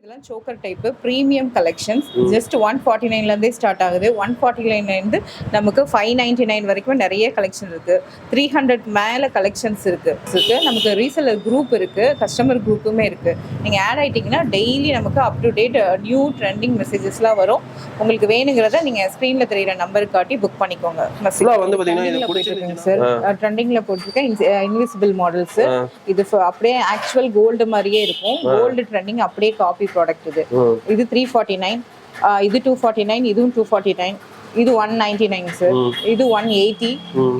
இதெல்லாம் choker type premium collections just one forty நைன்லேருந்தே start ஆகுது. One forty நைன்லேருந்து நமக்கு ஃபைவ் நைன்டி நைன் வரைக்கும் நிறைய கலெக்ஷன் இருக்கு. த்ரீ ஹண்ட்ரட் மேலே கலெக்ஷன்ஸ் இருக்கு. இருக்கு. நமக்கு ரீசெலர் குரூப் இருக்கு. கஸ்டமர் குரூப்புமே இருக்கு. நீங்கள் ஆட் ஆயிட்டீங்கன்னா டெய்லி நமக்கு up to date new trending மெசேஜஸ்லாம் வரும். உங்களுக்கு வேணுங்கிறத நீங்கள் ஸ்க்ரீனில் தெரியிற நம்பருக்கு காட்டி புக் பண்ணிக்கோங்க. சார் ட்ரெண்டிங்கில் போட்டிருக்கேன் இன்விசிபிள் மாடல்ஸ். இது அப்படியே ஆக்சுவல் கோல்டு மாதிரியே இருக்கும். கோல்டு ட்ரெண்டிங் அப்படியே காப்பி ப்ராடக்ட் இது. இது த்ரீ ஃபார்ட்டி நைன் இது டூ ஃபார்ட்டி நைன் இதுவும் டூ ஃபார்ட்டி நைன் இது ஒன் நைன்டி நைன் சார். இது ஒன் எயிட்டி.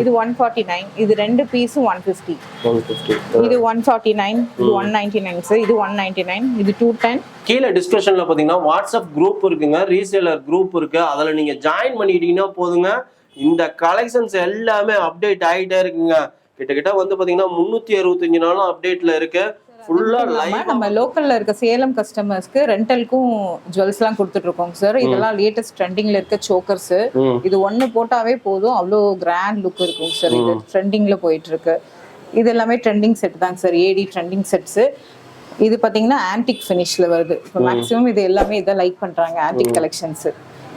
இது ஒன் ஃபார்ட்டி நைன் இது ரெண்டு பீஸும் ஒன் ஃபிஃப்டி 150. இது ஒன் ஃபார்ட்டி நைன் இது ஒன் நைன்டி நைன் சார் இது ஒன் நைன்டி நைன் இது டூ டென் கீழே டிஸ்கிரிப்ஷன்ல பாத்தீங்கன்னா வாட்ஸ்அப் குரூப் இருக்குங்க ரீசேலர் குரூப் இருக்கு. அதுல நீங்க ஜாயின் பண்ணிக்கிட்டீங்கன்னா போதுங்க. இந்த கலெக்ஷன்ஸ் எல்லாமே அப்டேட் ஆயிட்டே இருக்குங்க. கிட்டத்தட்ட வந்து பாத்தீங்கன்னா முன்னூத்தி அறுபத்தஞ்சு நாளும் அப்டேட்ல இருக்கு. ஃபுல்லா லைவ் நம்ம லோக்கல்ல இருக்க சேலம் கஸ்டமர்ஸ்க்கு ரெண்டலுக்கும் ஜுவல்ஸ்லாம் கொடுத்துட்டு இருக்கோம் சார் இதெல்லாம் லேட்டஸ்ட் ட்ரெண்டிங்ல இருக்க சோக்கர்ஸ். இது ஒண்ணு போட்டாவே போதும். அவ்வளோ கிராண்ட் லுக் இருக்கும் சார் இது ட்ரெண்டிங்ல போயிட்டு இருக்கு இது எல்லாமே ட்ரெண்டிங் செட் தாங்க சார் ஏடி ட்ரெண்டிங் செட்ஸ் இது பாத்தீங்கன்னா ஆன்டிக் ஃபினிஷ்ல வருது. இப்போ மேக்ஸிமம் இது எல்லாமே இதை லைக் பண்றாங்க ஆன்டிக் கலெக்ஷன்ஸ்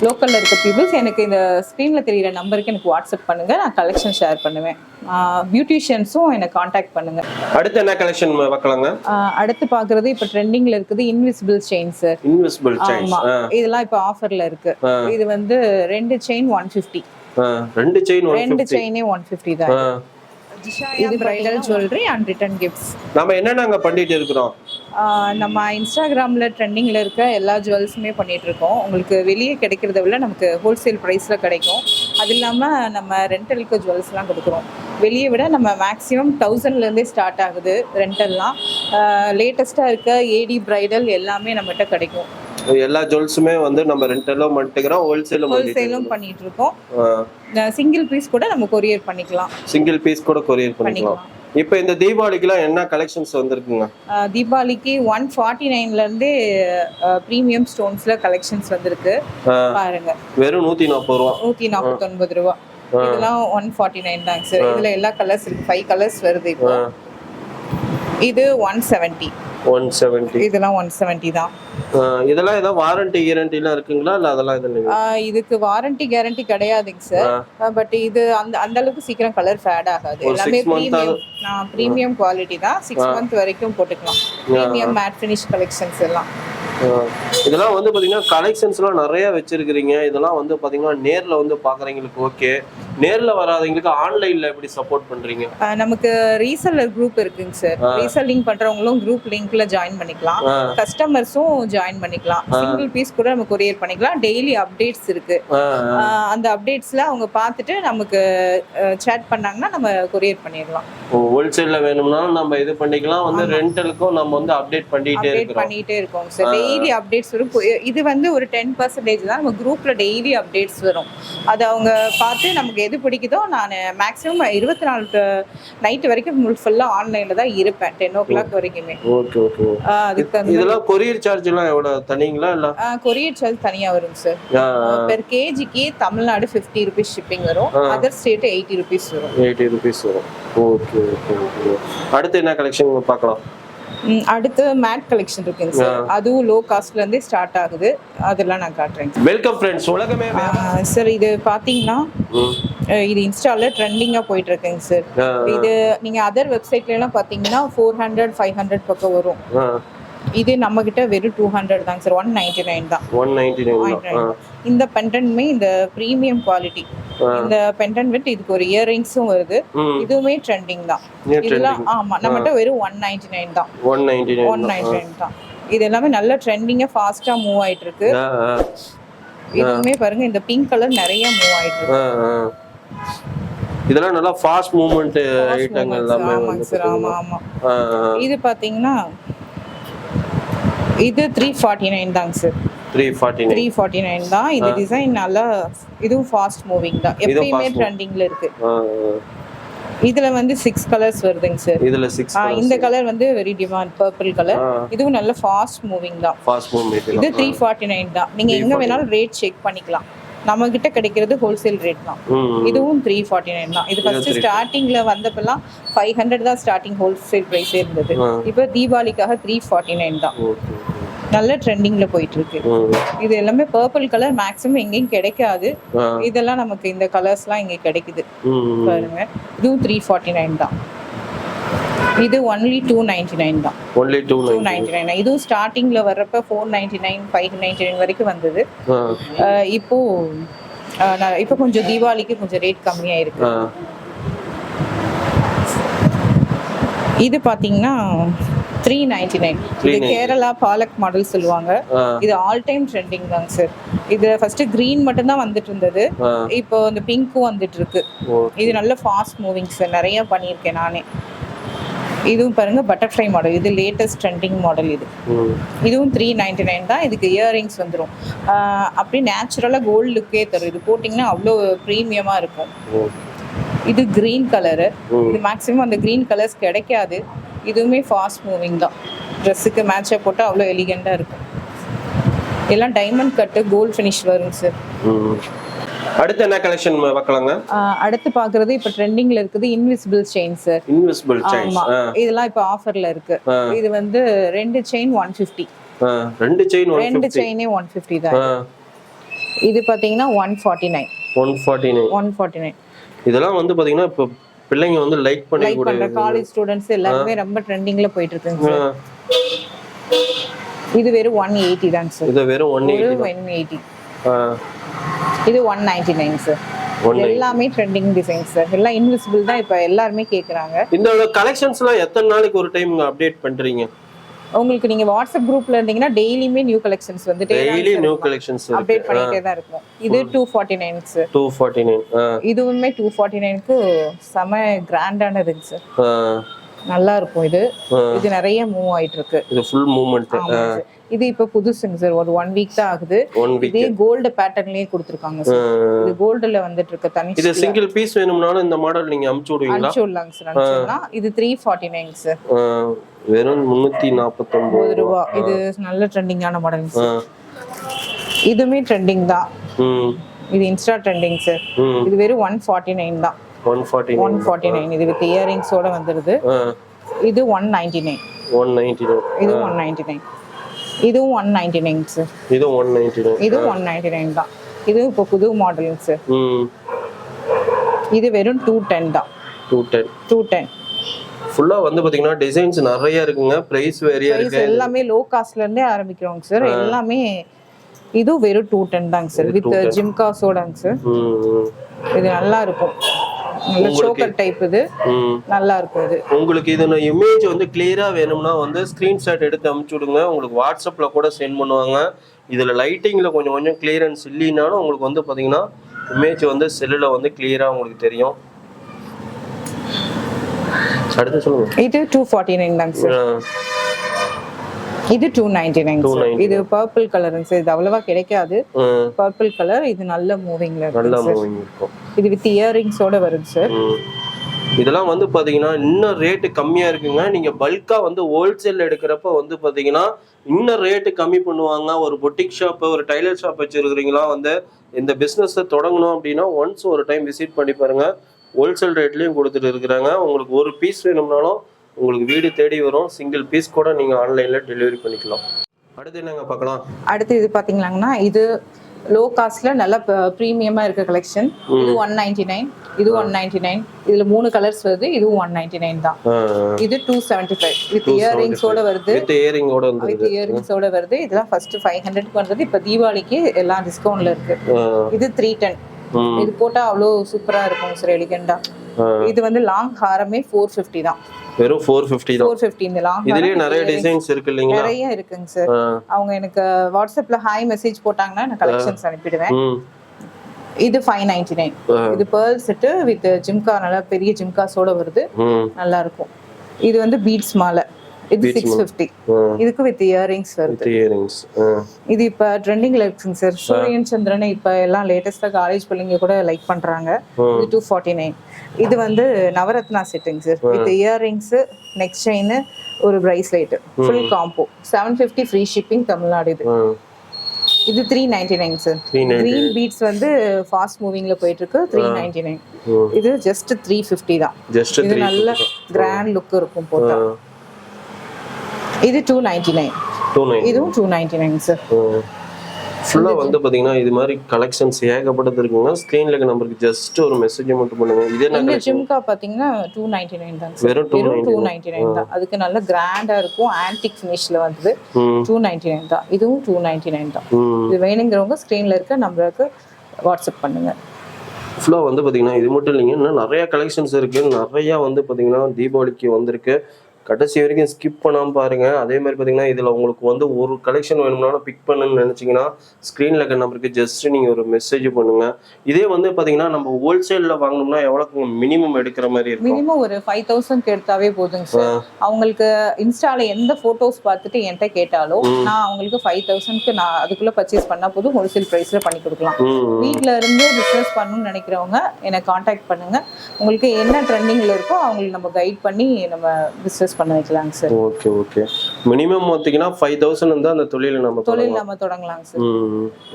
லோக்கல்ல இருக்க பீப்புள்ஸ் எனக்கு இந்த ஸ்க்ரீன்ல தெரியிற நம்பருக்கு எனக்கு வாட்ஸ்அப் பண்ணுங்க. நான் கலெக்ஷன் ஷேர் பண்ணுவேன். பியூட்டிஷியன்ஸும் எனக்கு காண்டாக்ட் பண்ணுங்க. அடுத்து என்ன கலெக்ஷன் பார்க்கலாங்க அடுத்து பாக்குறது இப்ப ட்ரெண்டிங்ல இருக்குது invisible chain sir invisible chains ஆமா. இதெல்லாம் இப்ப ஆஃபர்ல இருக்கு. இது வந்து ரெண்டு செயின் ஒன் பிப்டி ரெண்டு செயின் ரெண்டு செயினே ஒன் பிப்டி தான். இது bridal jewellery and return gifts நம்ம என்னென்ன பண்ணிட்டு இருக்கிறோம்? நம்ம இன்ஸ்டாகிராம்ல ட்ரெண்டிங்ல இருக்க எல்லா ஜுவல்ஸுமே பண்ணிட்டு இருக்கோம். உங்களுக்கு வெளியே கிடைக்கிறத விட நமக்கு ஹோல்சேல் ப்ரைஸ்ல கிடைக்கும். அது இல்லாம நம்ம ரெண்டலுக்கு ஜுவல்ஸ்லாம் கொடுக்குறோம். வெளியே விட நம்ம மேக்ஸிமம் தௌசண்ட்லேருந்தே ஸ்டார்ட் ஆகுது ரெண்டல்லாம் லேட்டஸ்ட்டாக இருக்க ஏடி பிரைடல் எல்லாமே நம்மகிட்ட கிடைக்கும். எல்லா ஜுவல்ஸுமே வந்து நம்ம ரெண்டெல்லாம் பண்ணிட்டுக்கிறோம் ஹோல்சேலும் ஹோல்சேலும் பண்ணிட்டு இருக்கோம் சிங்கிள் பீஸ் கூட நம்ம கொரியர் பண்ணிக்கலாம். சிங்கிள் பீஸ் கூட கொரியர் பண்ணிக்கலாம். இப்போ இந்த தீபாவளிக்குலாம் என்ன கலெக்ஷன்ஸ் வந்திருக்குங்க? தீபாவளிக்கு ஒன் ஃபார்ட்டி நைன்லேருந்தே ப்ரீமியம் ஸ்டோன்ஸில் கலெக்ஷன்ஸ் வந்திருக்கு. பாருங்க. வெறும் நூத்தி நாற்பது ரூபா. நூற்றி நாற்பத்தொன்பது ரூபா. இதெல்லாம் ஒன் ஃபார்ட்டி நைன் தாங்க சார் இதில் எல்லா கலர்ஸ் இருக்கு. ஃபைவ் கலர்ஸ் வருது இப்போ. இது ஒன் செவன்ட்டி ஒன் செவன்ட்டி இதெல்லாம் ஒன் செவன்ட்டி தான். இதெல்லாம் ஏதாவது வாரண்டி கேரண்டிலாம் இருக்குங்களா? இல்ல அதெல்லாம் ஆஹ் இதுக்கு வாரண்டி கேரண்டி கிடையாதுங்க சார். பட் இது அந்த அந்த அளவுக்கு சீக்கிரம் கலர் ஃபேட் ஆகாது. எல்லாமே ப்ரீமியம் ப்ரீமியம் குவாலிட்டி தான். சிக்ஸ் மந்த் வரைக்கும் போட்டுக்கலாம். ப்ரீமியம் மேட் ஃபினிஷ் கலெக்ஷன்ஸ் எல்லாம். இதெல்லாம் வந்து பாத்தீங்கன்னா கலெக்ஷன்ஸ்லாம் நிறைய வச்சிருக்கிறீங்க. இதெல்லாம் வந்து பாத்தீங்கன்னா நேர்ல வந்து பாக்குறவங்களுக்கு ஓகே நேர்ல வராதவங்களுக்கு ஆன்லைன்ல எப்படி சப்போர்ட் பண்றீங்க? ஆஹ் நமக்கு ரீசெல்லர் குரூப் இருக்குங்க சார் ரீசெல்லிங் பண்றவங்களும் குரூப் லிங்க்ல ஜாயின் பண்ணிக்கலாம். கஸ்டமர்ஸும் ஜாயின் பண்ணிக்கலாம். சிங்கிள் பீஸ் கூட நம்ம கொரியர் பண்ணிக்கலாம். டெய்லி அப்டேட்ஸ் இருக்கு. அந்த அப்டேட்ஸ்ல அவங்க பார்த்துட்டு நமக்கு சேட் பண்ணாங்கன்னா நம்ம கொரியர் பண்ணிடலாம். ஹோல்சேல்ல வேணும்னாலும் நம்ம இது பண்ணிக்கலாம். வந்து ரெண்டலுக்கும் நம்ம வந்து அப்டேட் பண்ணிட்டே அப்டேட் இருக்கிறோம். பண்ணிட்டே இருக்கோம் சார் டெய்லி அப்டேட்ஸ் வரும். இது வந்து ஒரு டென் பர்சன்டேஜ் தான். நம்ம குரூப்ல டெய்லி அப்டேட்ஸ் வரும். அது அவங்க பார்த்து நமக்கு எது பிடிக்குதோ நான் மேக்ஸிமம் இருபத்தி நாலு நைட் வரைக்கும் ஃபுல்லாக ஆன்லைனில் தான் இருப்பேன். டென் ஓ கிளாக் வரைக்குமே. ஓகே ஓகே அதுக்கு இதெல்லாம் கொரியர் சார்ஜ் எல்லாம் எவ்வளவு? தனிங்களா இல்ல? கொரியர் சார்ஜ் தனியாக வரும் சார் பெர் கேஜிக்கு தமிழ்நாடு ஃபிஃப்டி ருபீஸ் ஷிப்பிங் வரும். அதர் ஸ்டேட் எயிட்டி ருபீஸ் வரும். எயிட்டி ருபீஸ் வரும். ஓகே ஓகே ஓகே அடுத்து என்ன கலெக்ஷன் பார்க்கலாம்? அடுத்து மேட் கலெக்ஷன் இருக்குங்க சார் அதுவும் லோ காஸ்ட்ல இருந்தே ஸ்டார்ட் ஆகுது. அதெல்லாம் நான் காட்டுறேன் வெல்கம் ஃப்ரெண்ட்ஸ் உலகமே சார் இது பார்த்தீங்கன்னா. அஹ் இது இன்ஸ்டால ட்ரெண்டிங்காக போயிட்டு இருக்குங்க சார் இது நீங்க அதர் வெப்சைட்ல எல்லாம் பார்த்தீங்கன்னா ஃபோர் ஹண்ட்ரட் ஃபைவ் ஹண்ட்ரட் பக்கம் வரும். இது நம்ம கிட்ட வெறும் டூ ஹண்ட்ரட் தாங்க சார் ஒன் நைன்டி நைன் தான். 199 தான். ஆ, இந்த பெண்டன்மே இந்த ப்ரீமியம் குவாலிட்டி இந்த பெண்டன் வித் இதுக்கு ஒரு இயரிங்ஸும் வருது. இதுவுமே ட்ரெண்டிங் தான். இது இதெல்லாம் ஆமா நம்மகிட்ட வெறும் ஒன் நைன்டி நைன் தான். 199 ஒன் நைன்டி நைன் தான். இது எல்லாமே நல்ல ட்ரெண்டிங்கா ஃபாஸ்டா மூவ் ஆயிட்டு இருக்கு இதுவுமே பாருங்க இந்த பிங்க் கலர் நிறைய மூவ் ஆயிட்டு இருக்கு. இதெல்லாம் நல்லா ஃபாஸ்ட் மூவ்மெண்ட் ஐட்டங்கள் எல்லாமே ஆமா ஆமா. இது பாத்தீங்கன்னா இது த்ரீ ஃபார்ட்டி நைன் தாங்க சார் 349 த்ரீ ஃபார்ட்டி நைன் தான். இந்த டிசைன் நல்லா இதுவும் ஃபாஸ்ட் மூவிங் தான். எப்பயுமே ட்ரெண்டிங்ல இருக்கு. இதுல வந்து சிக்ஸ் கலர்ஸ் வருதுங்க சார் இதுல சிக்ஸ் இந்த கலர் வந்து வெரி டிமாண்ட் பர்பிள் கலர். இதுவும் நல்ல ஃபாஸ்ட் மூவிங் தான். ஃபாஸ்ட் மூவ்மெண்ட் இது த்ரீ ஃபார்ட்டி நைன் தான். நீங்க எங்க வேணாலும் ரேட் செக் பண்ணிக்கலாம். நம்ம கிட்ட கிடைக்கிறது ஹோல்சேல் ரேட் தான். இதுவும் த்ரீ ஃபார்ட்டி நைன் தான். இது ஃபர்ஸ்ட் ஸ்டார்டிங்ல வந்தப்பெல்லாம் ஃபைவ் ஹண்ட்ரட் தான் ஸ்டார்டிங் ஹோல்சேல் ப்ரைஸே இருந்தது. இப்போ தீபாவளிக்காக த்ரீ ஃபார்ட்டி நைன் தான் நல்ல ட்ரெண்டிங்ல போயிட்டு இருக்கு இது எல்லாமே பர்பிள் கலர் மேக்ஸிமம் எங்கேயும் கிடைக்காது. இதெல்லாம் நமக்கு இந்த கலர்ஸ்லாம் இங்க கிடைக்குது. பாருங்க. இதுவும் த்ரீ ஃபார்ட்டி நைன் தான். இது ஒன்லி டூ நைன்டி நைன் தான். Only two two nine ninety nine இதுவும் ஸ்டார்டிங்ல வர்றப்ப four ninety nine five ninety nine வரைக்கும் வந்தது இப்போ இப்போ கொஞ்சம் தீபாவளிக்கு கொஞ்சம் ரேட் கம்மியா இருக்கு இது பாத்தீங்கன்னா த்ரீ நைன்டி நைன் இது கேரளா பாலக் மாடல் சொல்லுவாங்க. இது ஆல் டைம் ட்ரெண்டிங் தாங்க சார் இது ஃபர்ஸ்ட் கிரீன் மட்டும் தான் வந்துட்டு இருந்தது இப்போ இந்த பிங்க்கும் வந்துட்டு இருக்கு இது நல்ல ஃபாஸ்ட் மூவிங் சார் நிறைய பண்ணியிருக்கேன் நானே. இதுவும் பாருங்க பட்டர்ஃப்ளை மாடல் இது லேட்டஸ்ட் ட்ரெண்டிங் மாடல் இது. இதுவும் த்ரீ நைன்டி நைன் தான். இதுக்கு இயரிங்ஸ் வந்துடும் அப்படியே நேச்சுரலாக கோல்டு லுக்கே தரும். இது போட்டிங்கன்னா அவ்வளோ ப்ரீமியமாக இருக்கும். இது க்ரீன் கலரு. இது மேக்ஸிமம் அந்த க்ரீன் கலர்ஸ் கிடைக்காது. இதுவுமே ஃபாஸ்ட் மூவிங் தான். ட்ரெஸ்ஸுக்கு மேட்சாக போட்டால் அவ்வளோ எலிகெண்ட்டாக இருக்கும். எல்லாம் டைமண்ட் கட்டு கோல்ட் ஃபினிஷ் வரும் சார் அடுத்து என்ன கலெக்ஷன் வைக்கலாங்க அடுத்து பார்க்குறது இப்போ ட்ரெண்டிங்கில் இருக்குது invisible chain sir invisible chains ஆமா. இதெல்லாம் இப்போ ஆஃபர்ல இருக்கு. இது வந்து ரெண்டு செயின் ஒன் ஃபிஃப்டி ஆ ரெண்டு செயின் ஒன் ரெண்டு ஃபிஃப்டி செயினே ஒன் ஃபிஃப்டி தான் ஆ. இது பாத்தீங்கன்னா one forty nine one forty nine one forty nine இதெல்லாம் வந்து பாத்தீங்கன்னா இப்போ பிள்ளைங்க வந்து லைக் பண்ணி லைக் கூட காலேஜ் ஸ்டூடெண்ட்ஸ் எல்லாருமே ரொம்ப ட்ரெண்டிங்ல போயிட்டு இருக்குங்க சார் இது வெறும் ஒன் எயிட்டி தாங்க சார் இது வெறும் ஒன் ஒரு எயிட்டி ஒன் எயிட்டி இது ஒன் நைன்டி நைன் சார் எல்லாமே ட்ரெண்டிங் டிசைன் சார் எல்லாம் இன்விசிபிள் தான் இப்போ எல்லாருமே கேக்குறாங்க. இந்த கலெக்ஷன்ஸ்லாம் எத்தனை நாளைக்கு ஒரு டைம் அப்டேட் பண்றீங்க? உங்களுக்கு நீங்க வாட்ஸ்அப் குரூப்ல இருந்தீங்கன்னா டெய்லியுமே நியூ கலெக்ஷன்ஸ் வந்துட்டே டெய்லி நியூ கலெக்ஷன்ஸ் அப்டேட் பண்ணிட்டே தான் இருக்கும். இது two forty nine sir two forty nine இதுவுமே டூ ஃபார்ட்டி நைனுக்கு செம கிராண்டானதுங்க சார் நல்லா இருக்கும் இது. இது நிறைய மூவ் ஆயிட்டு இருக்கு. இது ஃபுல் மூவ்மெண்ட். இது இப்ப புதுசுங்க சார் ஒரு ஒன் வீக் தான் ஆகுது. இதே கோல்டு பேட்டர்ன்லயே கொடுத்துருக்காங்க சார் இது கோல்டுல வந்துட்டு இருக்க தனி இது சிங்கிள் பீஸ் வேணும்னாலும் இந்த மாடல் நீங்க அமுச்சு விடுவீங்களா? விடலாங்க சார் இது த்ரீ ஃபார்ட்டி நைன் சார் வெறும் முன்னூத்தி நாற்பத்தொன்பது ரூபா. இது நல்ல ட்ரெண்டிங்கான மாடல் சார் இதுவுமே ட்ரெண்டிங் தான். இது இன்ஸ்டா ட்ரெண்டிங் சார் இது வெறும் ஒன் ஃபார்ட்டி நைன் தான். One forty one forty nine இது வித் இயரிங்ஸோட வந்துருது. இது one ninety nine one ninety nine இது ஒன் நைன்டி நைன் இதுவும் ஒன் நைன்டி நைன் சார் இது ஒன் நைன்டி நைன் இதுவும் ஒன் நைன்டி நைன் தான். இது இப்போ புது மாடலுங்க சார் இது வெறும் டூ டென் தான். டூ டென் டூ டென் ஃபுல்லா வந்து பாத்தீங்க டிசைன்ஸ் நிறைய இருக்குங்க. பிரைஸ் வேரியா இருக்கு எல்லாமே லோ காஸ்ட்ல இருந்தே ஆரம்பிக்கிறோங்க சார் எல்லாமே இதுவும் வெறும் டூ டென் தாங்க சார் வித் ஜிம்காஸோடாங்க சார் இது நல்லா இருக்கும். நல்ல சோக்கர் டைப் இது. நல்லா இருக்கும் இது. உங்களுக்கு இதோட இமேஜ் வந்து கிளியரா வேணும்னா வந்து ஸ்கிரீன்ஷாட் எடுத்து அமுச்சு விடுங்க. உங்களுக்கு வாட்ஸ்அப்ல கூட சென்ட் பண்ணுவாங்க. இதுல லைட்டிங்ல கொஞ்சம் கொஞ்சம் கிளியரன்ஸ் இல்லைனாலும் உங்களுக்கு வந்து பாத்தீங்கன்னா இமேஜ் வந்து செல்லுல வந்து கிளியரா உங்களுக்கு தெரியும். அடுத்து சொல்லுங்க. இது டூ ஃபார்ட்டி நைன் தாங்க சார் இது டூ நைன்டி நைன் சார் 299. இது பர்பிள் கலருங்க சார் இது அவ்வளவா கிடைக்காது. பர்பிள் கலர் இது நல்ல மூவிங்ல இருக்கும். இது வித் இயரிங்ஸோட வருது சார். இதெல்லாம் வந்து பாத்தீங்கன்னா இன்னும் ரேட்டு கம்மியா இருக்குங்க. நீங்க பல்கா வந்து ஹோல்சேல் எடுக்கிறப்ப வந்து பாத்தீங்கன்னா இன்னும் ரேட்டு கம்மி பண்ணுவாங்க. ஒரு பொட்டிக் ஷாப் ஒரு டைலர் ஷாப் வச்சிருக்கிறீங்களா வந்து இந்த பிசினஸ் தொடங்கணும் அப்படின்னா ஒன்ஸ் ஒரு டைம் விசிட் பண்ணி பாருங்க. ஹோல்சேல் ரேட்லயும் கொடுத்துட்டு இருக்கிறாங்க. உங்களுக்கு ஒரு பீஸ் வேணும்னாலும் உங்களுக்கு வீடு தேடி வரும். சிங்கிள் பீஸ் கூட நீங்க ஆன்லைன்ல டெலிவரி பண்ணிக்கலாம். அடுத்து என்னங்க பார்க்கலாம்? அடுத்து இது பாத்தீங்களாங்கன்னா இது லோ காஸ்ட்ல நல்ல ப்ரீமியமா இருக்க கலெக்ஷன் இது ஒன் நைன்டி நைன் இது ஒன் நைன்டி நைன் இதுல மூணு கலர்ஸ் வருது இதுவும் ஒன் நைன்டி நைன் தான் இது டூ செவன்டி ஃபைவ் வித் இயரிங்ஸோட வருது. வித் இயரிங்கோட வித் இயரிங்ஸோட வருது. இதெல்லாம் ஃபர்ஸ்ட் ஃபைவ் ஹண்ட்ரட்க்கு வந்தது. இப்போ தீபாவளிக்கு எல்லாம் டிஸ்கவுண்ட்ல இருக்கு. இது த்ரீ டென் இது போட்டா அவ்வளோ சூப்பரா இருக்கும் சார் எலிகண்டா. இது வந்து லாங் ஹாரமே ஃபோர் ஃபிஃப்டி தான். வெறும் ஃபோர் ஃபிஃப்டி தான். ஃபோர் ஃபிஃப்டி இந்த லாங் இதுலயே நிறைய டிசைன்ஸ் இருக்கு இல்லைங்களா? நிறைய இருக்குங்க சார் அவங்க எனக்கு வாட்ஸ்அப்ல ஹாய் மெசேஜ் போட்டாங்கன்னா நான் கலெக்ஷன்ஸ் அனுப்பிடுவேன். இது ஃபைவ் நைன்டி நைன். இது பேர்ல் செட்டு வித் ஜிம்கா நல்லா பெரிய ஜிம்காஸோட வருது. நல்லா இருக்கும். இது வந்து பீட்ஸ் மாலை இது சிக்ஸ் ஃபிஃப்டி. இதுக்கு வித் இயரிங்ஸ் வருது. இயரிங்ஸ் இது இப்ப ட்ரெண்டிங்ல இருக்குங்க சார் சூரியன் சந்திரன் இப்ப எல்லாம் லேட்டஸ்டா காலேஜ் பிள்ளைங்க கூட லைக் பண்றாங்க. இது டூ ஃபார்ட்டி நைன் இது வந்து நவரத்னா செட்டுங்க sir with earrings neck chain ஒரு bracelet full combo seven fifty free shipping Tamil Nadu இது. இது three ninety nine sir green beads வந்து ஃபாஸ்ட் மூவிங்ல போயிட்டு இருக்கு த்ரீ நைன்டி நைன் இது ஜஸ்ட் த்ரீ ஃபிஃப்டி தான். இது நல்ல கிராண்ட் லுக் இருக்கும் போட்டா. இது two ninety nine two nine இதுவும் டூ நைன்டி நைன் சார் ஃபுல்லாக வந்து பார்த்தீங்கன்னா இது மாதிரி கலெக்ஷன்ஸ் ஏகப்பட்டது இருக்குங்க. ஸ்க்ரீனில் இருக்க நம்பருக்கு ஜஸ்ட் ஒரு மெசேஜ் மட்டும் பண்ணுங்க. இதே collection? ஜிம்கா பாத்தீங்கன்னா டூ நைன்டி நைன் தான் வெறும் டூ டூ நைன்டி நைன் தான். அதுக்கு நல்ல கிராண்டா இருக்கும். ஆன்டிக் ஃபினிஷ்ல வந்து டூ நைன்டி நைன் தான். இதுவும் டூ நைன்டி நைன் தான் இது வேணுங்கிறவங்க ஸ்க்ரீன்ல இருக்க நம்பருக்கு வாட்ஸ்அப் பண்ணுங்க. ஃபுல்லாக வந்து பார்த்தீங்கன்னா இது மட்டும் இல்லைங்க. இன்னும் நிறைய கலெக்ஷன்ஸ் இருக்கு. நிறைய வந்து பார்த்தீங்கன்னா தீபாவளிக்கு வந்திருக்கு. கடைசி வரைக்கும் ஸ்கிப் பண்ணாம பாருங்க. அதே மாதிரி பார்த்தீங்கன்னா இதில் உங்களுக்கு வந்து ஒரு கலெக்ஷன் வேணும்னாலும் பிக் பண்ணணும்னு நினச்சிங்கன்னா ஸ்க்ரீனில் இருக்க நம்பருக்கு ஜஸ்ட் நீங்கள் ஒரு மெசேஜ் பண்ணுங்க. இதே வந்து பார்த்தீங்கன்னா நம்ம ஹோல்சேலில் வாங்கணும்னா எவ்வளோக்கு மினிமம் எடுக்கிற மாதிரி இருக்கும்? மினிமம் ஒரு ஃபைவ் தௌசண்ட் எடுத்தாவே போதுங்க சார் அவங்களுக்கு இன்ஸ்டால எந்த போட்டோஸ் பார்த்துட்டு என்கிட்ட கேட்டாலும் நான் அவங்களுக்கு ஃபைவ் தௌசண்ட்க்கு நான் அதுக்குள்ள பர்ச்சேஸ் பண்ணா போதும் ஹோல்சேல் ப்ரைஸ்ல பண்ணி கொடுக்கலாம். ம் வீட்ல இருந்து பிஸ்னஸ் பண்ணணும்னு நினைக்கிறவங்க என்னை காண்டாக்ட் பண்ணுங்க. உங்களுக்கு என்ன ட்ரெண்டிங்ல இருக்கோ அவங்களுக்கு நம்ம கைட் பண்ணி நம்ம பிஸ்னஸ் பண்ண வைக்கலாங்க சார் ஓகே ஓகே மினிமம் பார்த்தீங்கன்னா ஃபைவ் தௌசண்ட் இருந்தால் அந்த தொழிலை நம்ம தொழில் நம்ம தொடங்கலாங்க சார்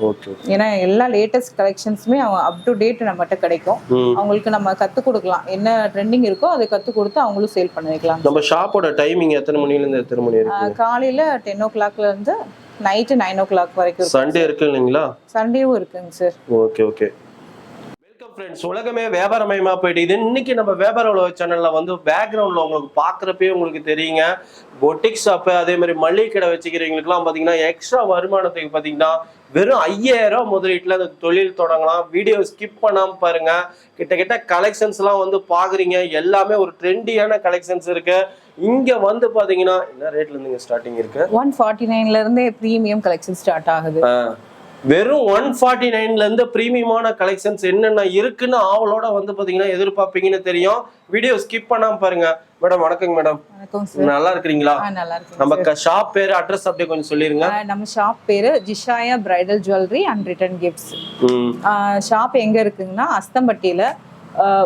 ஓகே ஏன்னா எல்லா லேட்டஸ்ட் கலெக்ஷன்ஸுமே அவங்க அப் டு டேட் நம்மகிட்ட கிடைக்கும். அவங்களுக்கு நம்ம கற்றுக் கொடுக்கலாம். என்ன ட்ரெண்டிங் இருக்கோ அதை கற்றுக் கொடுத்து அவங்களும் சேல் பண்ண வைக்கலாம் நம்ம ஷாப்போட டைமிங் எத்தனை மணிலேருந்து எத்தனை மணி காலையில டென் ஓ கிளாக்ல இருந்து நைட்டு நைன் ஓ கிளாக் வரைக்கும் சண்டே இருக்கு இல்லைங்களா? சண்டேவும் இருக்குங்க சார் ஓகே ஓகே ஃப்ரெண்ட்ஸ் உலகமே வியாபாரமயமா போயிட்டு இது இன்னைக்கு நம்ம வியாபார உலக சேனல்ல வந்து பேக்ரவுண்ட்ல உங்களுக்கு பாக்குறப்பே உங்களுக்கு தெரியுங்க. பொட்டிக் ஷாப்பு அதே மாதிரி மளிகை கடை வச்சுக்கிறவங்களுக்குலாம் பாத்தீங்கன்னா எக்ஸ்ட்ரா வருமானத்துக்கு பாத்தீங்கன்னா வெறும் ஐயாயிரம் முதலீட்டுல அந்த தொழில் தொடங்கலாம். வீடியோ ஸ்கிப் பண்ணாம பாருங்க. கிட்டத்தட்ட கலெக்ஷன்ஸ் எல்லாம் வந்து பாக்குறீங்க எல்லாமே ஒரு ட்ரெண்டியான கலெக்ஷன்ஸ் இருக்கு. இங்க வந்து பாத்தீங்கன்னா என்ன ரேட்ல இருந்துங்க ஸ்டார்டிங் இருக்கு? ஒன் ஃபார்ட்டி நைன்ல இருந்தே ப்ரீமியம் கலெக்ஷன் ஸ்டார்ட் ஆகுது. வெறும் ஒன் ஃபார்ட்டி நைன்ல இருந்து பிரீமியமான கலெக்ஷன்ஸ் என்னென்ன இருக்குன்னு ஆவலோட வந்து பாத்தீங்கன்னா எதிர்பார்ப்பீங்கன்னு தெரியும். வீடியோ ஸ்கிப் பண்ணாம பாருங்க. மேடம் வணக்கங்க மேடம் நல்லா இருக்கிறீங்களா? நல்லா இருக்கு நம்ம ஷாப் பேர் அட்ரஸ் அப்படியே கொஞ்சம் சொல்லிருங்க. நம்ம ஷாப் பேரு Jishaya bridal jewellery and return gifts shop எங்க இருக்குங்கன்னா அஸ்தம்பட்டியில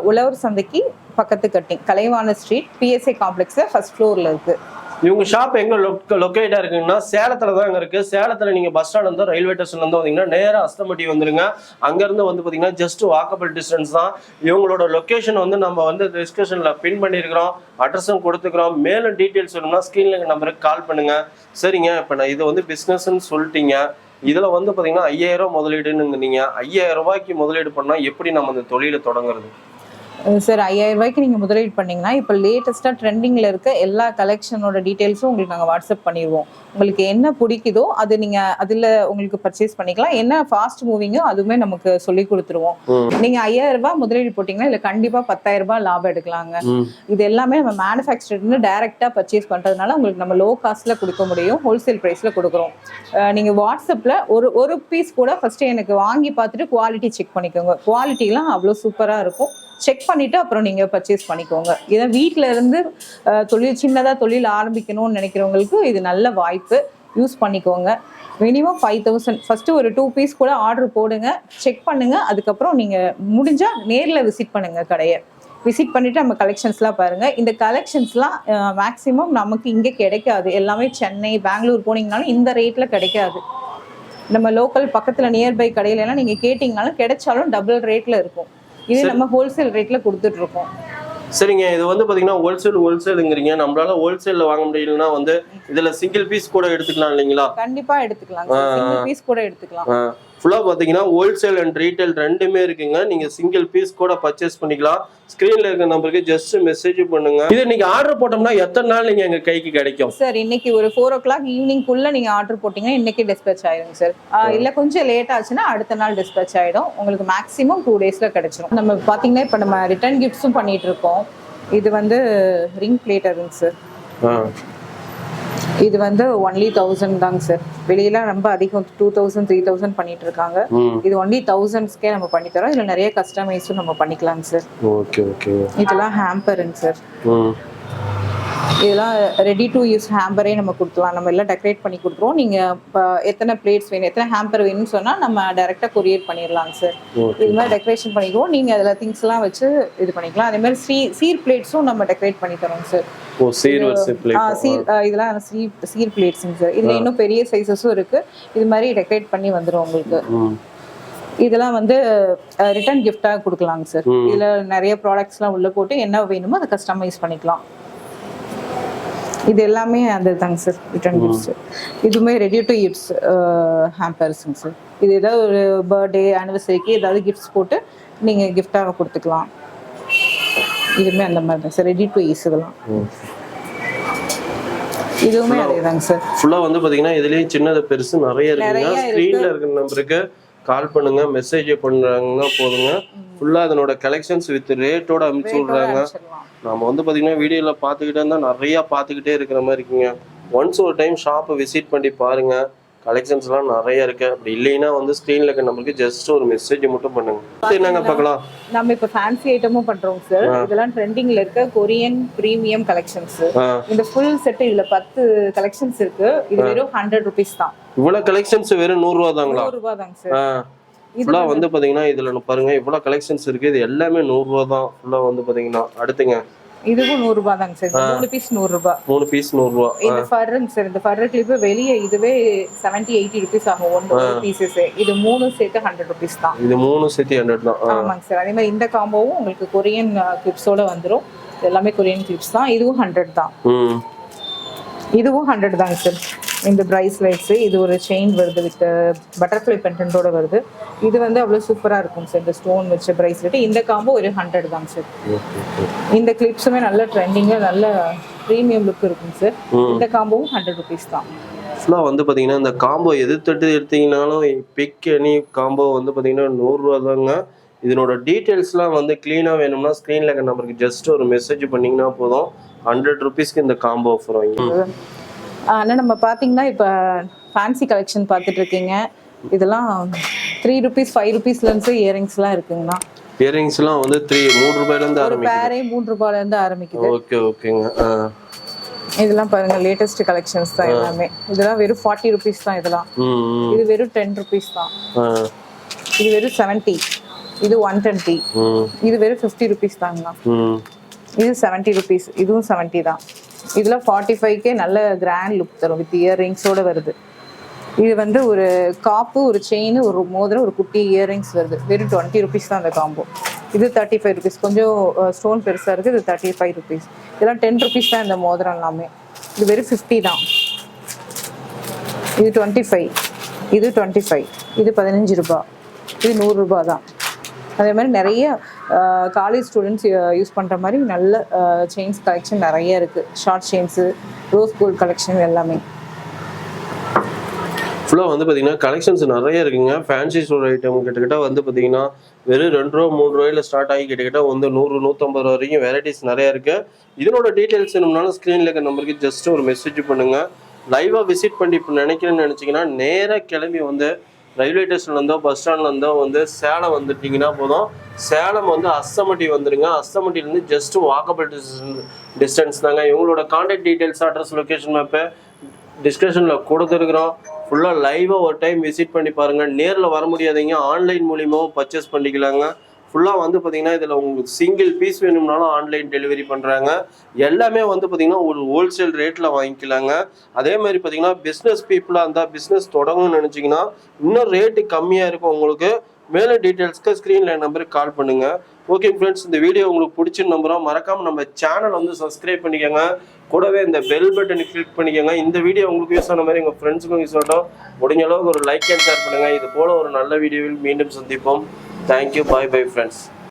உழவர் சந்தைக்கு பக்கத்து கட்டிங் கலைவாண ஸ்ட்ரீட் பிஎஸ்ஏ காம்ப்ளெக்ஸ் ஃபர்ஸ்ட் ஃப்ளோர்ல இருக்கு. இவங்க ஷாப் எங்க லொக்கேட்டா இருக்குங்கன்னா சேலத்துல தான் இருக்கு. சேலத்துல நீங்க பஸ் ஸ்டாண்ட் வந்து ரயில்வே ஸ்டேஷன்லேருந்து வந்தீங்கன்னா நேராக அஸ்தம்பட்டி வந்துருங்க. அங்க இருந்து வந்து பாத்தீங்கன்னா ஜஸ்ட் வாக்கபிள் டிஸ்டன்ஸ் தான். இவங்களோட லொக்கேஷன் வந்து நம்ம வந்து டிஸ்கஷன்ல பின் பண்ணிருக்கிறோம் அட்ரஸும் கொடுத்துக்கிறோம். மேலும் டீட்டெயில்ஸ் வேணும்னா ஸ்கிரீன்ல நம்பருக்கு கால் பண்ணுங்க. சரிங்க இப்ப நான் இது வந்து பிசினஸ்ன்னு சொல்லிட்டீங்க. இதுல வந்து பாத்தீங்கன்னா ஐயாயிரம் ரூபாய் முதலீடுன்னு நீங்க. ஐயாயிரம் ரூபாய்க்கு முதலீடு பண்ணா எப்படி நம்ம அந்த தொழிலை தொடங்குறது? சார் ஐயாயிரம் ரூபாய்க்கு நீங்க முதலீடு பண்ணீங்கன்னா இப்போ லேட்டஸ்டா ட்ரெண்டிங்ல இருக்க எல்லா கலெக்ஷனோட டீடைல்ஸும் உங்களுக்கு நாங்க வாட்ஸ்அப் பண்ணிடுவோம் உங்களுக்கு என்ன பிடிக்குதோ அது நீங்க அதுல உங்களுக்கு பர்ச்சேஸ் பண்ணிக்கலாம். என்ன ஃபாஸ்ட் மூவிங்கோ அதுவுமே நமக்கு சொல்லி கொடுத்துருவோம். ம். நீங்க ஐயாயிரம் ரூபாய் முதலீடு போட்டீங்கன்னா இதுல கண்டிப்பா பத்தாயிரம் ரூபாய் லாபம் எடுக்கலாங்க. இது எல்லாமே நம்ம மேனுஃபேக்சர்னு டைரக்டா பர்ச்சேஸ் பண்றதுனால உங்களுக்கு நம்ம லோ காஸ்ட்ல கொடுக்க முடியும். ஹோல்சேல் பிரைஸ்ல கொடுக்குறோம். அஹ் நீங்க வாட்ஸ்அப்ல ஒரு ஒரு பீஸ் கூட ஃபர்ஸ்ட் எனக்கு வாங்கி பார்த்துட்டு குவாலிட்டி செக் பண்ணிக்கோங்க. குவாலிட்டிலாம் அவ்வளோ சூப்பரா இருக்கும். செக் பண்ணிவிட்டு அப்புறம் நீங்கள் பர்ச்சேஸ் பண்ணிக்கோங்க. இதை வீட்டில் இருந்து தொழில் சின்னதாக தொழில் ஆரம்பிக்கணும்னு நினைக்கிறவங்களுக்கு இது நல்ல வாய்ப்பு. யூஸ் பண்ணிக்கோங்க. மினிமம் ஃபைவ் தௌசண்ட் ஃபஸ்ட்டு ஒரு டூ பீஸ் கூட ஆர்டர் போடுங்க. செக் பண்ணுங்கள் அதுக்கப்புறம் நீங்கள் முடிஞ்சால் நேரில் விசிட் பண்ணுங்கள் கடையை. விசிட் பண்ணிட்டு நம்ம கலெக்ஷன்ஸ்லாம் பாருங்கள் இந்த கலெக்ஷன்ஸ்லாம் மேக்ஸிமம் நமக்கு இங்கே கிடைக்காது. எல்லாமே சென்னை பெங்களூர் போனீங்கனாலும் இந்த ரேட்டில் கிடைக்காது. நம்ம லோக்கல் பக்கத்தில் நியர்பை கடையிலலாம் நீங்கள் கேட்டிங்கனாலும் கிடைச்சாலும் டபுள் ரேட்டில் இருக்கும். இது நம்ம ஹோல்சேல் ரேட்ல கொடுத்துட்டு இருக்கோம் சரிங்க இது வந்து பாத்தீங்கன்னா ஹோல்சேல் ஹோல்சேலுங்கிறீங்க நம்மளால ஹோல்சேல்ல வாங்க முடியலன்னா வந்து இதுல சிங்கிள் பீஸ் கூட எடுத்துக்கலாம் இல்லைங்களா? கண்டிப்பா எடுத்துக்கலாம். சிங்கிள் பீஸ் கூட எடுத்துக்கலாம். ஃபுல்லா பாத்தீங்கன்னா ஹோல்சேல் அண்ட் ரீட்டைல் ரெண்டுமே இருக்குங்க. நீங்க சிங்கிள் பீஸ் கூட பர்ச்சேஸ் பண்ணிக்கலாம். ஸ்கிரீன்ல இருக்க நம்பருக்கு ஜஸ்ட் மெசேஜ் பண்ணுங்க. இது நீங்க ஆர்டர் போட்டோம்னா எத்தனை நாள் நீங்க எங்க கைக்கு கிடைக்கும்? சார் இன்னைக்கு ஒரு ஃபோர் ஓ கிளாக் ஈவினிங்குள்ள நீங்க ஆர்டர் போட்டீங்கன்னா இன்னைக்கு டிஸ்பேச் ஆயிடும் சார் இல்ல கொஞ்சம் லேட் ஆச்சுன்னா அடுத்த நாள் டிஸ்பேச் ஆயிடும். உங்களுக்கு மேக்ஸிமம் டூ டேஸ்ல கிடைச்சிடும் நம்ம பாத்தீங்கன்னா இப்ப நம்ம ரிட்டர்ன் கிஃப்ட்ஸும் பண்ணிட்டு இருக்கோம். இது வந்து ரிங் பிளேட்டருங்க சார். இது வந்து ஒன்லி தௌசண்ட் தாங்க சார் வெளியெல்லாம் ரொம்ப அதிகம். டூ தௌசண்ட் த்ரீ தௌசண்ட் பண்ணிட்டு இருக்காங்க இது ஒன்லி தௌசண்ட்ஸ்க்கே நம்ம பண்ணி தரோம். இதுல நிறைய கஸ்டமைஸும் நம்ம பண்ணிக்கலாங்க சார் ஓகே ஓகே. இதெல்லாம் ஹேம்பருங்க சார் இதெல்லாம் ரெடி டு யூஸ் ஹேம்பரே நம்ம கொடுக்கலாம். நம்ம எல்லாம் டெக்கரேட் பண்ணி கொடுத்துருவோம். நீங்க இப்போ எத்தனை பிளேட்ஸ் வேணும்? எத்தனை ஹேம்பர் வேணும்னு சொன்னா நம்ம டைரக்டா கொரியர் பண்ணிடலாங்க சார் இது மாதிரி டெக்கரேஷன் பண்ணிக்குவோம். நீங்க அதில் திங்ஸ் எல்லாம் வச்சு இது பண்ணிக்கலாம். அதே மாதிரி சீ சீர் பிளேட்ஸும் நம்ம டெக்கரேட் பண்ணி தரோம் சார் இதெல்லாம் சீர் சீர் பிளேட்ஸுங்க சார் இதுல இன்னும் பெரிய சைஸஸும் இருக்கு. இது மாதிரி டெக்கரேட் பண்ணி வந்துரும் உங்களுக்கு. இதெல்லாம் வந்து ரிட்டர்ன் கிஃப்டாக கொடுக்கலாங்க சார். இதுல நிறைய ப்ராடக்ட்ஸ்லாம் உள்ள போட்டு என்ன வேணுமோ அதை கஸ்டமைஸ் பண்ணிக்கலாம். இது எல்லாமே அந்த தாங்க சார் ரிட்டர்ன் கிஃப்ட்ஸ் இதுவுமே ரெடி டு யூஸ் ஹேம்பர்ஸுங்க சார். இது ஏதாவது ஒரு பர்த்டே ஆனிவர்சரிக்கு ஏதாவது கிஃப்ட்ஸ் போட்டு நீங்கள் கிஃப்டாக கொடுத்துக்கலாம். இதுவுமே அந்த மாதிரி தான் சார். ரெடி டு யூஸ் இதெல்லாம். இதுவுமே அதே தாங்க சார். ஃபுல்லா வந்து பாத்தீங்கன்னா இதுலயும் சின்னது பெருசு நிறைய இருக்குங்க. ஸ்க்ரீன்ல இருக்கிற நம்பருக்கு கால் பண்ணுங்க. மெசேஜ் பண்றாங்கன்னா போதுங்க. ஃபுல்லா அதனோட கலெக்ஷன்ஸ் வித் ரேட்டோட அனுப்பிச்சு விடுறாங்க. அனுப்பிச்சிடலாம். நாம வந்து பாத்தீங்கன்னா வீடியோல பாத்துக்கிட்டே இருந்தா நிறைய பாத்துக்கிட்டே இருக்கிற மாதிரி இருக்குங்க. ஒன்ஸ் ஒரு டைம் ஷாப்பை விசிட் பண்ணி பாருங்க. கலெக்ஷன்ஸ் எல்லாம் நிறைய இருக்கு. அப்படி இல்லைன்னா வந்து ஸ்க்ரீன்ல இருக்க நம்பருக்கு ஜஸ்ட் ஒரு மெசேஜ் மட்டும் பண்ணுங்க. என்னங்க பார்க்கலாம்? நம்ம இப்போ ஃபேன்சி ஐட்டமும் பண்றோம் சார் இதெல்லாம் ட்ரெண்டிங்ல இருக்க கொரியன் பிரீமியம் கலெக்ஷன்ஸ் இந்த ஃபுல் செட் இதுல பத்து கலெக்ஷன்ஸ் இருக்கு. இது வெறும் ஹண்ட்ரட் ருபீஸ் தான். இவ்வளவு கலெக்ஷன்ஸ் வெறும் நூறு ரூபா தாங்களா நூறு ரூபாய் தாங்க சார் ஆ ஃபுல்லா வந்து பாத்தீங்கன்னா இதுல பாருங்க இவ்வளவு கலெக்ஷன்ஸ் இருக்கு. இது எல்லாமே நூறு ரூபா தான். ஃபுல்லா வந்து பாத்தீங்கன்னா அடுத்துங்க. இதுவும் நூறு ரூபாய் தாங்க சார். மூணு பீஸ் நூறு ரூபாய் மூணு பீஸ் நூறு ரூபா இந்த ஃபர்ருங்க சார் இந்த ஃபர்ரு கிளிப்பு வெளியே இதுவே செவன்டி எயிட்டி ருபீஸ் ஆகும். ஒன்று பீசஸ் இது மூணு சேர்த்து ஹண்ட்ரட் ருபீஸ் தான். இது மூணு சேர்த்து ஹண்ட்ரட் தான். ஆமாங்க சார். அதே மாதிரி இந்த காம்போவும் உங்களுக்கு கொரியன் கிளிப்ஸோட வந்துரும். எல்லாமே கொரியன் கிளிப்ஸ் தான். இதுவும் ஹண்ட்ரட் தான். இதுவும் ஹண்ட்ரட் தாங்க சார். இந்த பிரைஸ்லைட்ஸ் இது ஒரு செயின் வருது வித் பட்டர்ஃப்ளை பெண்டன்ட்டோட வருது. இது வந்து அவ்வளோ சூப்பராக இருக்கும் சார் இந்த ஸ்டோன் வச்ச பிரைஸ்லெட் இந்த காம்போ ஒரு ஹண்ட்ரட் தாங்க சார் இந்த கிளிப்ஸுமே நல்ல ட்ரெண்டிங்காக நல்ல ப்ரீமியம் லுக் இருக்கும் சார் இந்த காம்போவும் ஹண்ட்ரட் ருபீஸ் தான். ஃபுல்லாக வந்து பார்த்தீங்கன்னா இந்த காம்போ எது தட்டு எடுத்தீங்கனாலும் பிக் எனி காம்போ வந்து பார்த்தீங்கன்னா நூறுரூவா தாங்க. இதனோட டீட்டெயில்ஸ்லாம் வந்து க்ளீனாக வேணும்னா ஸ்க்ரீனில் நம்பருக்கு ஜஸ்ட் ஒரு மெசேஜ் பண்ணிங்கன்னா போதும். ஹண்ட்ரட் ருபீஸ்க்கு இந்த காம்போ ஆஃபர் வாங்கி ஆனால் நம்ம பார்த்தீங்கன்னா இப்போ ஃபேன்சி கலெக்ஷன் பார்த்துட்டு இருக்கீங்க இதெல்லாம் த்ரீ ருபீஸ் ஃபைவ் ருபீஸ்லேருந்து இயரிங்ஸ்லாம் இருக்குங்கண்ணா. இயரிங்ஸ்லாம் வந்து த்ரீ மூணு ரூபாயிலேருந்து ஒரு ஆரம்பிக்கும் பேரே மூணு ரூபாயிலேருந்து ஆரம்பிக்குது. ஓகே ஓகேங்க. இதெல்லாம் பாருங்க லேட்டஸ்ட் கலெக்ஷன்ஸ் தான் எல்லாமே. இதெல்லாம் வெறும் ஃபார்ட்டி ருபீஸ் தான் இதெல்லாம். இது வெறும் டென் ருபீஸ் தான். இது வெறும் செவன்ட்டி இது ஒன் டுவெண்ட்டி இது வெறும் ஃபிஃப்டி ருபீஸ் தாங்கண்ணா. இது செவன்ட்டி ருபீஸ் இதுவும் செவன்ட்டி தான். இதில் ஃபார்ட்டி ஃபைவ்க்கே நல்ல கிராண்ட் லுக் தரும் வித் இயர்ரிங்ஸோடு வருது. இது வந்து ஒரு காப்பு ஒரு செயின் ஒரு மோதிரம் ஒரு குட்டி இயர்ரிங்ஸ் வருது. வெறும் டுவெண்ட்டி ருபீஸ் தான் அந்த காம்போ இது தேர்ட்டி ஃபைவ் ருபீஸ் கொஞ்சம் ஸ்டோன் பெருசாக இருக்குது இது தேர்ட்டி ஃபைவ் ருபீஸ் இதெல்லாம் டென் ருபீஸ் தான் இந்த மோதிரம் எல்லாமே. இது வெறும் ஃபிஃப்டி தான். இது டுவெண்ட்டி ஃபைவ் இது டுவெண்ட்டி ஃபைவ் இது பதினஞ்சு ரூபா. இது நூறுரூபா தான். அதே மாதிரி நிறைய காலேஜ் ஸ்டூடெண்ட்ஸ் யூஸ் பண்ணுற மாதிரி நல்ல செயின்ஸ் கலெக்ஷன் நிறைய இருக்குது short chains rose gold collection எல்லாமே. ஃபுல்லாக வந்து பார்த்தீங்கன்னா கலெக்ஷன்ஸ் நிறைய இருக்குங்க. ஃபேன்சி ஸ்டோர் ஐட்டம் கிட்டக்கிட்ட வந்து பார்த்தீங்கன்னா வெறும் ரெண்டு ரூபா மூணு ரூபாயில் ஸ்டார்ட் ஆகி கிட்டக்கிட்ட வந்து நூறு நூற்றம்பது ரூபா வரைக்கும் வெரைட்டிஸ் நிறைய இருக்குது இதனோட டீட்டெயில்ஸ் வேணும்னாலும் ஸ்க்ரீனில் இருக்க நம்பருக்கு ஜஸ்ட் ஒரு மெசேஜ் பண்ணுங்கள் லைவாக விசிட் பண்ணி இப்போ நினைக்கிறேன்னு நினச்சிங்கன்னா நேராக கிளம்பி வந்து ரயில்வே ஸ்டேஷன்லேருந்தோ பஸ் ஸ்டாண்ட்லேருந்தோ வந்து சேலம் வந்துட்டிங்கன்னா போதும். சேலம் வந்து அஸ்தமட்டி வந்துடுங்க அஸ்தமட்டிலேருந்து ஜஸ்ட் வாக்கபிள் டிஸ்டன்ஸ் தாங்க. இவங்களோட contact details address location map டிஸ்கிரிப்ஷனில் கொடுத்துருக்குறோம். ஃபுல்லாக லைவாக ஒரு டைம் விசிட் பண்ணி பாருங்கள் நேரில் வர முடியாதீங்க. ஆன்லைன் மூலியமாகவும் பர்ச்சேஸ் பண்ணிக்கலாங்க. ஃபுல்லாக வந்து பார்த்தீங்கன்னா இதில் உங்களுக்கு சிங்கிள் பீஸ் வேணும்னாலும் ஆன்லைன் டெலிவரி பண்ணுறாங்க எல்லாமே வந்து பார்த்தீங்கன்னா ஒரு ஹோல்சேல் ரேட்டில் வாங்கிக்கலாங்க. அதே மாதிரி பார்த்தீங்கன்னா பிஸ்னஸ் பீப்புளாக இருந்தால் பிஸ்னஸ் தொடங்கணும்னு நினச்சிங்கன்னா இன்னும் ரேட்டு கம்மியாக இருக்கும் உங்களுக்கு. மேலே டீட்டெயில்ஸ்க்கு ஸ்க்ரீனில் நம்பருக்கு கால் பண்ணுங்கள் ஓகே ஃப்ரெண்ட்ஸ் இந்த வீடியோ உங்களுக்கு பிடிச்ச நம்புகிறோம் மறக்காமல் நம்ம சேனல் வந்து சப்ஸ்கிரைப் பண்ணிக்கோங்க. கூடவே இந்த பெல் பட்டனை கிளிக் பண்ணிக்கோங்க. இந்த வீடியோ உங்களுக்கு யூஸ் ஆன மாதிரி உங்கள் ஃப்ரெண்ட்ஸுக்கும் யூஸ் ஆகட்டும். முடிஞ்ச அளவுக்கு ஒரு லைக் அண்ட் ஷேர் பண்ணுங்கள் இது போல் ஒரு நல்ல வீடியோவில் மீண்டும் சந்திப்போம். Thank you bye bye friends